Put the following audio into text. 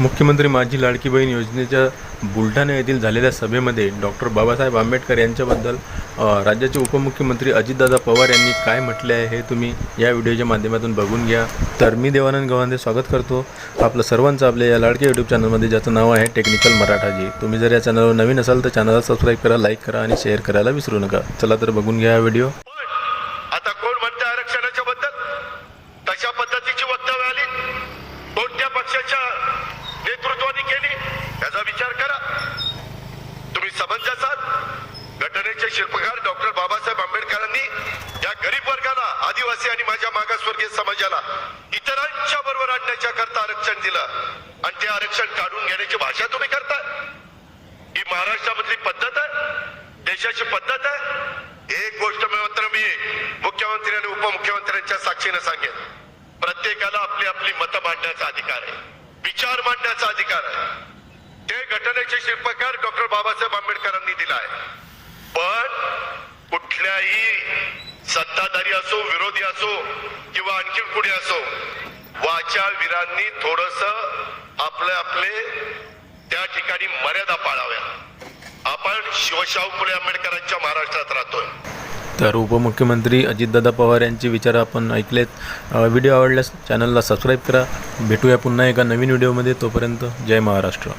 मुख्यमंत्री माझी लाडकी बहीण योजनेच्या बुलढाणा येथील झालेल्या सभेमध्ये डॉक्टर बाबासाहेब आंबेडकर यांच्याबद्दल राज्याचे उपमुख्यमंत्री अजितदादा पवार यांनी काय म्हटले आहे हे तुम्ही या व्हिडिओच्या माध्यमातून बघून घ्या. तर मी देवानंद गव्हांदे स्वागत करतो. आपलं सर्वांचं आपल्या या लाडके यूट्यूब चॅनलमध्ये ज्याचं नाव आहे टेक्निकल मराठाजी. तुम्ही जर या चॅनलवर नवीन असाल तर चॅनलला सबस्क्राईब करा लाईक करा आणि शेअर करायला विसरू नका. चला तर बघून घ्या हा व्हिडिओ. समंजसात घटनेचे शिल्पकार डॉक्टर बाबासाहेब आंबेडकरांनी या गरीब वर्गाला आदिवासी आणि माझ्या मागासवर्गीय समाजाला इतरांच्या बरोबर आणण्याच्या करता आरक्षण दिलं. आणि ते आरक्षण काढून घेण्याची भाषा तुम्ही करता ही महाराष्ट्रामधली पद्धत आहे. देशाची पद्धत आहे. एक गोष्ट मात्र मी मुख्यमंत्री आणि उपमुख्यमंत्र्यांच्या साक्षीने सांगेन. प्रत्येकाला आपली आपली मतं मांडण्याचा अधिकार आहे. विचार मांडण्याचा अधिकार आहे ते घटनेचे शिल्पकार डॉक्टर बाबासाहेब आंबेडकरांनी दिला आहे पण कुठल्याही सत्ताधारी असो विरोधी असो किंवा आणखी कुणी असो वाचा वीरांनी थोडस आपले आपले त्या ठिकाणी मर्यादा पाळाव्या. आपण शिवशाहू फुले आंबेडकरांच्या महाराष्ट्रात राहतोय. तर उपमुख्यमंत्री अजितदादा पवार यांचे विचार आपण ऐकलेत. व्हिडिओ आवडल्यास चॅनलला सबस्क्राईब करा. भेटूया पुन्हा एका नवीन व्हिडिओमध्ये. तोपर्यंत जय महाराष्ट्र.